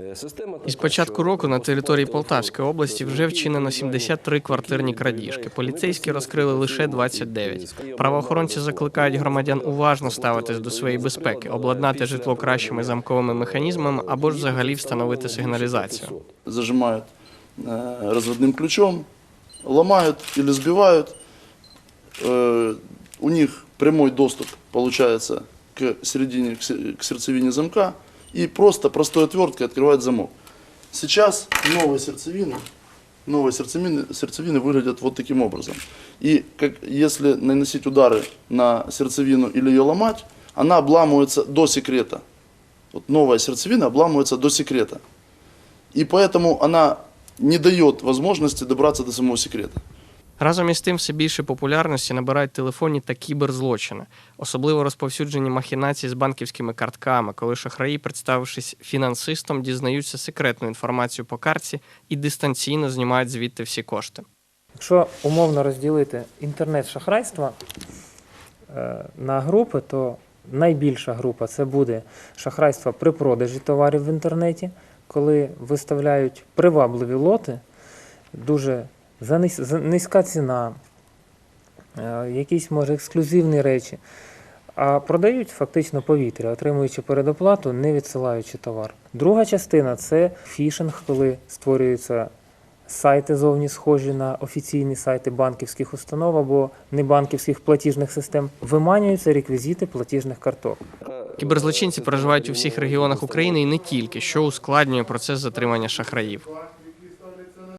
Е, Система Із така, початку що року на території телефон Полтавської області вже вчинено 73 квартирні крадіжки. Поліцейські розкрили лише 29. Правоохоронці закликають громадян уважно ставитись до своєї безпеки, обладнати житло кращими замковими механізмами або ж взагалі встановити сигналізацію. зажимают э, разводным ключом, ломают или сбивают. Э, у них прямой доступ получается к середине, к се- к сердцевине замка и просто простой отверткой открывать замок. Сейчас новые сердцевины, новые сердцевины, сердцевины выглядят вот таким образом. И как, если наносить удары на сердцевину или ее ломать, она обламывается до секрета. Вот новая сердцевина обламывается до секрета. И поэтому она не дает возможности добраться до самого секрета. Разом із тим, все більше популярності набирають телефонні та кіберзлочини, особливо розповсюджені махінації з банківськими картками, коли шахраї, представившись фінансистом, дізнаються секретну інформацію по картці і дистанційно знімають звідти всі кошти. Якщо умовно розділити інтернет-шахрайства е, на групи, то найбільша група це буде шахрайство при продажі товарів в інтернеті, коли виставляють привабливі лоти, дуже за низька ціна, е, якісь може ексклюзивні речі. А продають фактично повітря, отримуючи передоплату, не відсилаючи товар. Друга частина це фішинг, коли створюються сайти зовні схожі на офіційні сайти банківських установ або небанківських платіжних систем, виманюються реквізити платіжних карток. Кіберзлочинці проживають у всіх регіонах України і не тільки, що ускладнює процес затримання шахраїв.